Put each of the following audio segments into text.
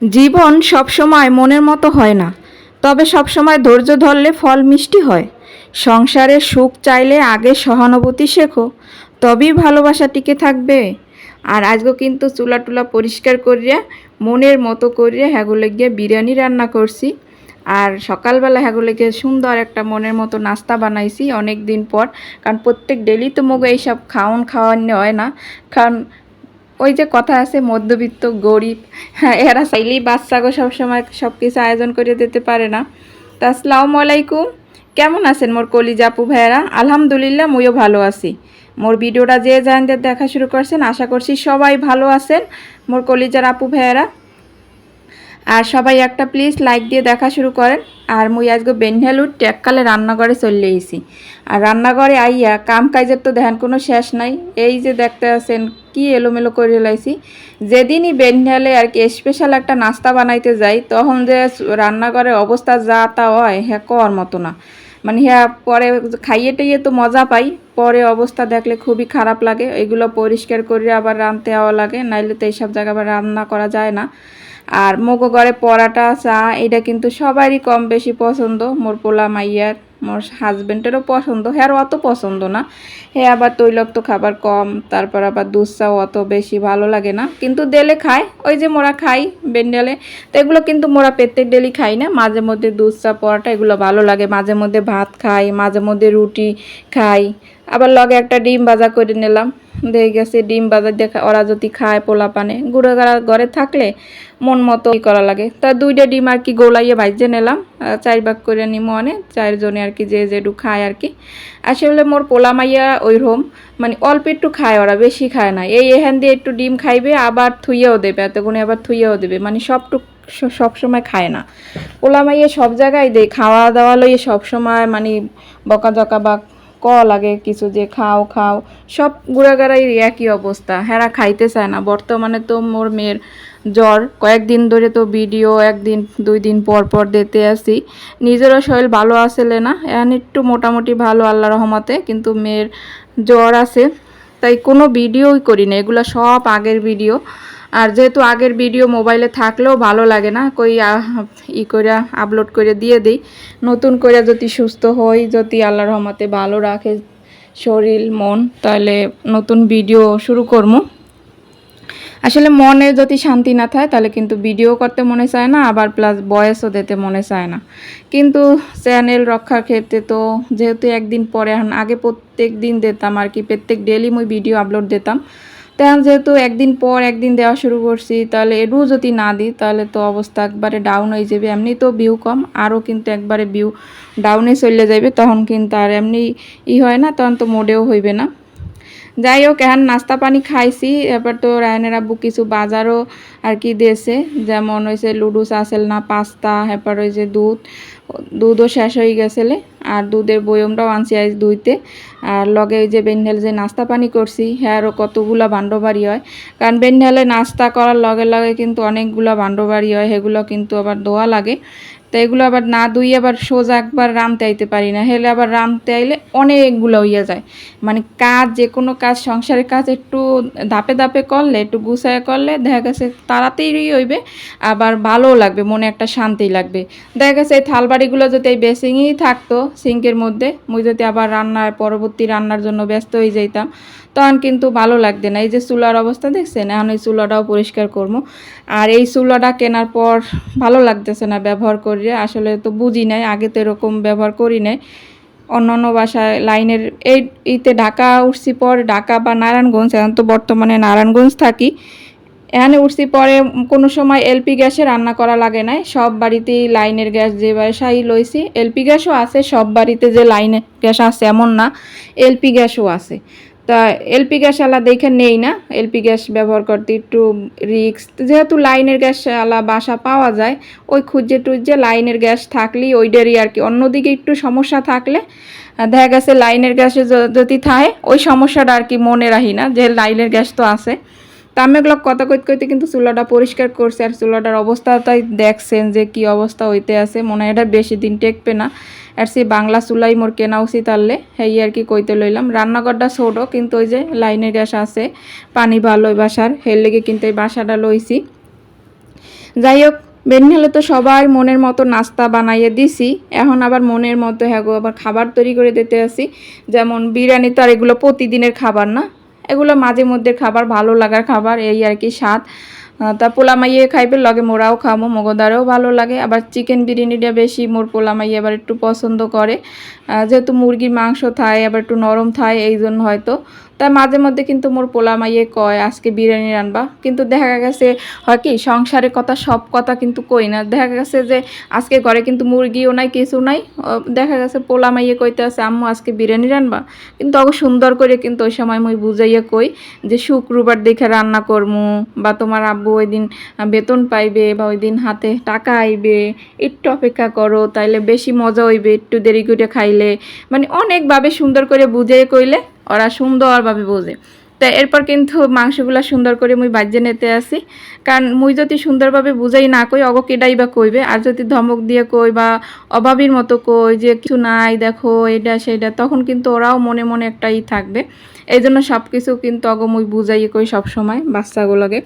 জীবন সবসময় মনের মতো হয় না, তবে সবসময় ধৈর্য ধরলে ফল মিষ্টি হয়। সংসারে সুখ চাইলে আগে সহানুভূতি শেখো, তবেই ভালোবাসা টিকে থাকবে। আর আজকে কিন্তু চুলা টুলা পরিষ্কার করিয়া, মনের মতো করিয়া হ্যাগুলো গিয়ে বিরিয়ানি রান্না করছি। আর সকালবেলা হ্যাগুলো গিয়ে সুন্দর একটা মনের মতো নাস্তা বানাইছি অনেক দিন পর, কারণ প্রত্যেক ডেলি তো মগো এইসব খাওন খাওয়ানো হয় না। কারণ ওই যে কথা আছে, মধ্যবিত্ত, গরিব হ্যাঁ এরা চাইলেই বাচ্চাকে সবসময় সব কিছু আয়োজন করে দিতে পারে না। তা আসসালামু আলাইকুম। কেমন আছেন মোর কলিজা আপু ভাইয়েরা? আলহামদুলিল্লাহ, মুইও ভালো আছি। মোর ভিডিওটা যে জানদের দেখা শুরু করছেন, আশা করছি সবাই ভালো আছেন। মোর কলিজার আপু ভাইয়েরা আর সবাই একটা প্লিজ লাইক দিয়ে দেখা শুরু করেন। আর মুই আজকে বেনহেলুর টেককালে রান্নাঘরে চলে এসি আর রান্নাঘরে আইয়া কাম কাজের তো দেখেন কোনো শেষ নাই। এই যে দেখতে আছেন, কি এলোমেলো করে লাইছি। যেদিনই বেনহেলে আর কি স্পেশাল একটা নাস্তা বানাইতে যাই, তখন যে রান্নাঘরের অবস্থা যা তা হয় হ্যাঁ কর মতো না। মানে হ্যাঁ পরে খাইয়ে টাইয়ে তো মজা পাই। পরে অবস্থা দেখলে খুবই খারাপ লাগে। এগুলো পরিষ্কার করে আবার রাঁধতে হওয়া লাগে, নাইলে তো এইসব জায়গায় আবার রান্না করা যায় না। আর মগো ঘরে পরাটা, চা এটা কিন্তু সবারই কম বেশি পছন্দ, মোর পোলা মাইয়ার। মোর হাজবেন্ডেরও পছন্দ হ্যাঁ অত পছন্দ না। হ্যাঁ আবার তৈলক্ত খাবার কম, তারপর আবার দুধ চাও অত বেশি ভালো লাগে না। কিন্তু দেলে খায়, ওই যে মোরা খাই বেন্ডালে। তো এগুলো কিন্তু মোরা প্রত্যেক ডেলি খাই না, মাঝে মধ্যে দুধ চা পরাটা এগুলো ভালো লাগে। মাঝে মধ্যে ভাত খাই, মাঝে মধ্যে রুটি খাই। আবার লগে একটা ডিম ভাজা করে নিলাম। দেখে গেছে, ডিম বাজার দেখা ওরা যদি খায় পোলা পানে। গুঁড়ো গাড়া ঘরে থাকলে মন মতো করা লাগে। তা দুইটা ডিম আর কি গোলাইয়ে ভাইজে নিলাম। চার ভাগ করে নিমো অনে চারজনে আর কি যে যেটু খায় আর কি। আসলে মোর পোলা মাইয়া ওই রকম মানে অল্প একটু খায় ওরা, বেশি খায় না। এই এখান দিয়ে একটু ডিম খাইবে, আবার থুইয়েও দেবে এতগুণে আবার থুইয়েও দেবে। মানে সবটুক সব সময় খায় না। পোলা মাইয়া সব জায়গায় দেয়, খাওয়া দাওয়া লইয়ে সবসময় মানে বকা জকা বা ক লাগে কিছু যে খাও খাও। সব গুড়াগাড়াই একই অবস্থা। হেরা খাইতে চায় না। বর্তমানে তো মোর মেয়ের জ্বর। কয়েকদিন ধরে তো ভিডিও, একদিন, দুই দিন পর পর দিতে আসি। নিজেরও শরীর ভালো আসলে না। এখন একটু মোটামুটি ভালো আল্লাহ রহমতে, কিন্তু মেয়ের জ্বর আছে। তাই কোনো ভিডিওই করি না। এগুলো সব আগের ভিডিও। আর যেহেতু আগের ভিডিও মোবাইলে থাকলেও ভালো লাগে না, কই ই করে আপলোড করে দিয়ে দিই। নতুন করে যদি সুস্থ হই, যদি আল্লাহ রহমতে ভালো রাখে শরীর, মন, তাহলে নতুন ভিডিও শুরু করব আসলে মনে যদি শান্তি না থাকে, তাহলে কিন্তু ভিডিও করতে মনে চায় না, আবার প্লাস বয়সও দিতে মনে চায় না। কিন্তু চ্যানেল রক্ষার ক্ষেত্রে তো যেহেতু একদিন পরে, এখন আগে প্রত্যেক দিন দিতাম আর কি, প্রত্যেক ডেলি মুই ভিডিও আপলোড দিতাম। তখন যেহেতু একদিন পর একদিন দেওয়া শুরু করছি, তাহলে এরও যদি না দিই, তাহলে তো অবস্থা একবারে ডাউন হয়ে যাবে। এমনি তো ভিউ কম আরও কিন্তু একবারে ভিউ ডাউনে চলে যাবে, তখন কিন্তু আর এমনি ই হয় না, তখন তো মোডেও হইবে না। যাই হোক, এখন নাস্তা পানি খাইছি এবার তো রায়নের আব্বু কিছু বাজারও আর কি দিয়েছে, যেমন হয়েছে লুডুস আসেল না, পাস্তা, এরপর ওই যে দুধ। দুধও শেষ হয়ে গেছিলে। আর দুধের বয়মটাও আনছি আজ দুইতে আর লগে ওই যে বেন্ডেল যে নাস্তা পানি করছি হ্যাঁরও কতগুলা বান্ডবাড়ি হয়। কারণ বেন্ডেলে নাস্তা করার লগে লগে কিন্তু অনেকগুলা বান্ডবাড়ি হয়, সেগুলো কিন্তু আবার দোয়া লাগে। তো এগুলো আবার না দুই আবার সোজা একবার রামতে আইতে পারি না। হেলে আবার রামতে আইলে অনেকগুলো হইয়া যায়। মানে কাজ যে কোনো কাজ, সংসারের কাজ একটু ধাপে ধাপে করলে, একটু গুছায় করলে দেখা গেছে তাড়াতাড়ি হইবে, আবার ভালোও লাগবে, মনে একটা শান্তি লাগবে। দেখা গেছে এই থালবাড়িগুলো যদি এই বেসিংই থাকতো, সিঙ্কের মধ্যে, মুই যদি আবার রান্নার, পরবর্তী রান্নার জন্য ব্যস্ত হয়ে যাইতাম তখন কিন্তু ভালো লাগবে না। এই যে চুলার অবস্থা দেখছেন? এখন এই চুলাটাও পরিষ্কার করব। আর এই চুলাটা কেনার পর ভালো লাগতেছে না ব্যবহার করিয়ে। আসলে তো বুঝি নাই, আগে তো এরকম ব্যবহার করি নাই। অন্য অন্য বাসায় লাইনের এই ইতে ঢাকা উঠছি পর, ঢাকা বা নারায়ণগঞ্জ, এখন তো বর্তমানে নারায়ণগঞ্জ থাকি। এখানে উঠছি পরে কোনো সময় এলপি গ্যাসে রান্না করা লাগে না সব বাড়িতেই লাইনের গ্যাস যে বাসায় লইছি, এলপি গ্যাসও আছে, সব বাড়িতে যে লাইনের গ্যাস আছে এমন না, এলপি গ্যাসও আছে। তা এলপি গ্যাস আলা দেখে নেই না। এলপি গ্যাস ব্যবহার করতে একটু রিক্স যেহেতু লাইনের গ্যাস আলা বাসা পাওয়া যায়, ওই খুঁজে টুজে লাইনের গ্যাস থাকলেই ওইটারই আর কি। অন্যদিকে একটু সমস্যা থাকলে দেখা গেছে লাইনের গ্যাসে যদি থাকে, ওই সমস্যাটা আর কি মনে রাখি না যে লাইনের গ্যাস তো আছে। তা আমি এগুলো কথা কইতে কইতে কিন্তু চুলাটা পরিষ্কার করছি আর চুলাটার অবস্থাটাই দেখছেন যে কি অবস্থা হইতে আছে। মনে হয় এটা বেশি দিন টেকবে না। আর সেই বাংলা চুলাই মোর কেনা উচিত আনলে সেই আর কি কইতে লইলাম। রান্নাঘরটা ছোটো, কিন্তু ওই যে লাইনের গ্যাস আছে, পানি ভালো ওই বাসার, হের লেগে কিন্তু এই বাসাটা লইছি। যাই হোক, বেনি হলে তো সবাই মনের মতো নাস্তা বানাইয়ে দিছি। এখন আবার মনের মতো হ্যাঁ আবার খাবার তৈরি করে দিতে আসি। যেমন বিরিয়ানি তো আর এগুলো প্রতিদিনের খাবার না। এগুলো মাঝে মধ্যে খাবার, ভালো লাগার খাবার, এই আর কি স্বাদ। তা পোলা মাইয়ে খাইবে, লগে মোরাও খাব মগদারেও ভালো লাগে। আবার চিকেন বিরিয়ানিটা বেশি, মোর পোলা মাইয়ে আবার একটু পছন্দ করে। যেহেতু মুরগির মাংস থায়, আবার একটু নরম থায় এই জন্য হয়তো। তাই মাঝে মধ্যে কিন্তু মোর পোলা মাইয়ে কয়, আজকে বিরিয়ানি রানবা। কিন্তু দেখা গেছে, হয় কি, সংসারের কথা, সব কথা কিন্তু কই না। দেখা গেছে যে, আজকে ঘরে কিন্তু মুরগিও নাই, কিছু নাই। দেখা গেছে পোলা মাইয়ে কইতে আছে, আম্মু, আজকে বিরিয়ানি রানবা? কিন্তু অগ সুন্দর করে কিন্তু ওই সময় মুই বুঝাইয়া কই যে, শুক্রবার দেখে রান্না করমু বা তোমার আব্বু ওই দিন বেতন পাইবে বা ওই দিন হাতে টাকা আইবে, একটু অপেক্ষা করো, তাইলে বেশি মজা হইবে, একটু দেরি করে খাইলে। মানে অনেকভাবে সুন্দর করে বুঝিয়ে কইলে ওরা সুন্দরভাবে বোঝে। তা এরপর কিন্তু মাংসগুলা সুন্দর করে মুই বাজ্যে নিতে আসি। কারণ মুই যদি সুন্দরভাবে বুঝাই না কই, অগ কেডাই বা কইবে? আর যদি ধমক দিয়ে কই বা অভাবীর মতো কই যে কিছু নাই, দেখো এটা সেটা তখন কিন্তু ওরাও মনে মনে একটাই থাকবে। এই জন্য সব কিছু কিন্তু অগ মুই বুঝাই কই সব সময় বাচ্চাগুলোকে।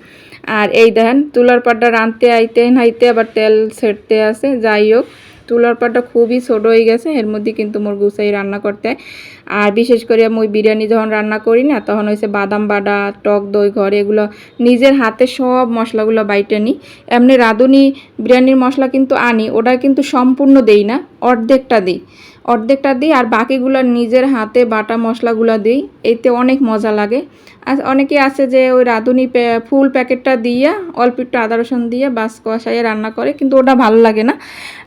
আর এই দেখেন, তুলার পাটটা রানতে আইতে, নাইতে আবার তেল ছেড়তে আসে, যাই হোক। তুলার পাটা খুবই ছোট হয়ে গেছে, এর মধ্যে কিন্তু মোর গুছাই রান্না করতে। আর বিশেষ করে মই বিরিয়ানি যখন রান্না করি না, তখন হয়েছে বাদাম বাটা, টক দই, ঘর এগুলো নিজের হাতে সব মশলাগুলো বাইটে নিই এমনি রাঁধুনি বিরিয়ানির মশলা কিন্তু আনি, ওটা কিন্তু সম্পূর্ণ দেই না, অর্ধেকটা দিই অর্ধেকটা দিই আর বাকিগুলো নিজের হাতে বাটা মশলাগুলো দিই। এতে অনেক মজা লাগে। আর অনেকে আছে যে ওই রাঁধুনি ফুল প্যাকেটটা দিয়ে, অল্প একটু আদা রসুন দিয়ে বাস কষাইয়ে রান্না করে, কিন্তু ওটা ভালো লাগে না।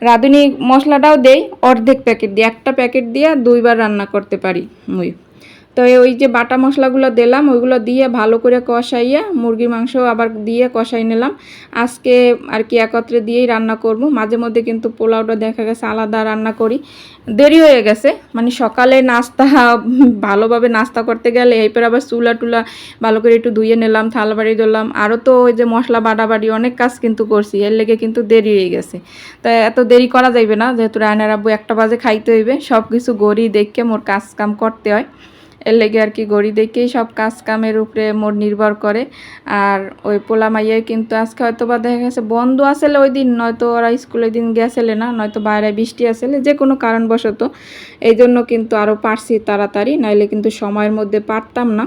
রাঁধুনি মশলাটাও দেই, অর্ধেক প্যাকেট দিই। একটা প্যাকেট দিয়ে দুইবার রান্না করতে পারি মুই। তো ওই যে বাটা মশলাগুলো দিলাম, ওইগুলো দিয়ে ভালো করে কষাইয়া মুরগির মাংস আবার দিয়ে কষাই নিলাম। আজকে আর কি একত্রে দিয়েই রান্না করব। মাঝে মধ্যে কিন্তু পোলাওটা দেখা গেছে আলাদা রান্না করি। দেরি হয়ে গেছে মানে সকালে নাস্তা, ভালোভাবে নাস্তা করতে গেলে এরপর আবার চুলা টুলা ভালো করে একটু ধুয়ে নিলাম, থালা বাড়ি আরও তো ওই যে মশলা বাটাবাড়ি অনেক কাজ কিন্তু করছি, এর লেগে কিন্তু দেরি হয়ে গেছে। তাই এত দেরি করা যাইবে না, যেহেতু রায়নার আব্বু একটা বাজে খাইতে হইবে সব কিছু গড়ি দেখে মোর কাজ কাম করতে হয়। এর লেগে আর কি গড়ি দেখেই সব কাজ কামের উপরে মোর নির্ভর করে। আর ওই পোলা মাইয়াই কিন্তু আজকে হয়তো বা দেখা গেছে বন্ধ আসলে ওই দিন, নয়তো ওরা স্কুলে দিন গেছিলে না, নয়তো বাইরে বৃষ্টি আসলে যে কোনো কারণবশত। এই জন্য কিন্তু আরও পারছি তাড়াতাড়ি, নাইলে কিন্তু সময়ের মধ্যে পারতাম না।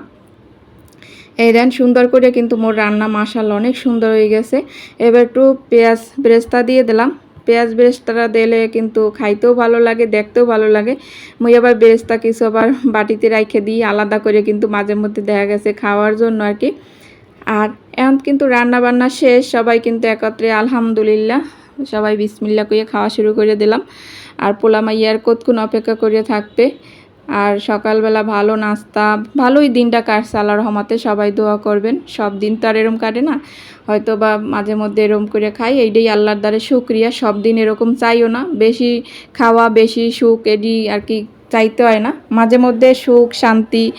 এই দেন সুন্দর করে কিন্তু মোর রান্না মাসাল অনেক সুন্দর হয়ে গেছে। এবার একটু পেঁয়াজ ব্রেস্তা দিয়ে দিলাম। পেঁয়াজ বেরেস্তাটা দিলে কিন্তু খাইতেও ভালো লাগে, দেখতেও ভালো লাগে। মুই আবার বেরেস্তা কিছু আবার বাটিতে রাইখে দিই, আলাদা করে কিন্তু মাঝে মধ্যে দেখা গেছে খাওয়ার জন্য আর কি। আর এখন কিন্তু রান্না বান্না শেষ, সবাই কিন্তু একত্রে, আলহামদুলিল্লাহ, সবাই বিসমিল্লা করে খাওয়া শুরু করে দিলাম। আর পোলা মাইয়ার কতক্ষণ অপেক্ষা করে থাকবে? আর সকালবেলা ভালো নাস্তা, ভালোই দিনটা কাটছে আল্লাহর রহমতে সবাই দোয়া করবেন। সব দিন তো আর এরম কাটে না। হয়তো বা মাঝে মধ্যে এরম করে খাই, এইটাই আল্লাহর দ্বারে শুক্রিয়া। সব দিন এরকম চাইও না। বেশি খাওয়া, বেশি সুখ, এডি আর কি চাইতে হয় না। মাঝে মধ্যে সুখ, শান্তি,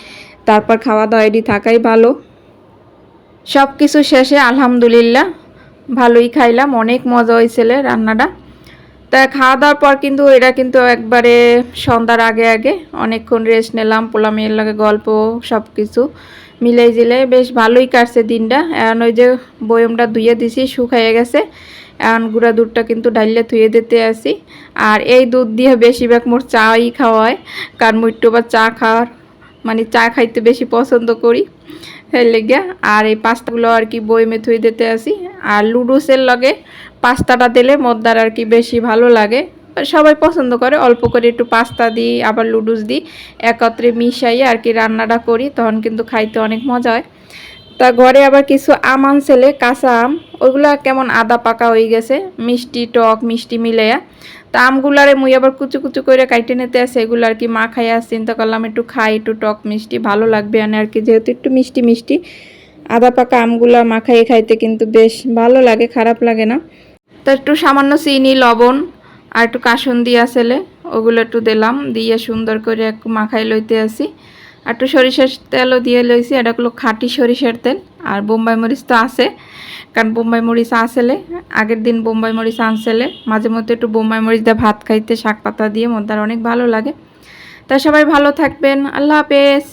তারপর খাওয়া দাওয়া, এডি থাকাই ভালো। সব কিছু শেষে আলহামদুলিল্লাহ, ভালোই খাইলাম। অনেক মজা হয়েছিল রান্নাটা। তা খাওয়া দাওয়ার পর কিন্তু এরা কিন্তু একবারে সন্ধ্যার আগে আগে অনেকক্ষণ রেস্ট নিলাম পোলা মেয়ের লাগে গল্প সব কিছু মিলাই জিলে বেশ ভালোই কাটছে দিনটা। এখন ওই যে বয়মটা ধুয়ে দিছি, শুকাইয়ে গেছে। এখন গুঁড়া দুধটা কিন্তু ডাইলে ধুয়ে দিতে আসি। আর এই দুধ দিয়ে বেশিরভাগ মোর চাই খাওয়া হয়, কারণ আবার চা খাওয়ার মানে চা খাইতে বেশি পছন্দ করি। লেগে আর এই পাস্তাগুলো আর কি বইমে থুই দিতে আসি। আর লুডুসের লগে পাস্তাটা দিলে মদ্দার আর কি বেশি ভালো লাগে। সবাই পছন্দ করে, অল্প করে একটু পাস্তা দিই, আবার লুডুস দিই, একত্রে মিশাই আর কি রান্নাটা করি, তখন কিন্তু খাইতে অনেক মজা হয়। তা ঘরে আবার কিছু আম আনছেলে, কাঁচা আম ওইগুলা কেমন আদা পাকা হয়ে গেছে, মিষ্টি টক, মিষ্টি মিলাইয়া। তা আমগুলারে মুই আবার কুচু কুচু করে কাইটে নিতে আসে এগুলো আর কি মা খাইয়া চিন্তা করলাম একটু খাই, একটু টক, মিষ্টি, ভালো লাগবে আনে আর কি, যেহেতু একটু মিষ্টি মিষ্টি। আদা পাকা আমগুলা মাখাইয়ে খাইতে কিন্তু বেশ ভালো লাগে, খারাপ লাগে না। তো একটু সামান্য চিনি, লবণ আর একটু কাসুন দিয়ে আসলে ওগুলো একটু দিলাম, দিয়ে সুন্দর করে একটু মাখাই লইতে আসি আর একটু সরিষার তেলও দিয়ে লইছি, এটা হলো খাঁটি সরিষার তেল। আর বোম্বাই মরিচ তো আছে, কারণ বোম্বাই মরিচ আসলে আগের দিন বোম্বাই মরিচ আনছেলে মাঝে মধ্যে একটু বোম্বাই মরিচ দিয়ে ভাত খাইতে শাক পাতা দিয়ে মধ্যে অনেক ভালো লাগে। তা সবাই ভালো থাকবেন, আল্লাহ হাফেজ।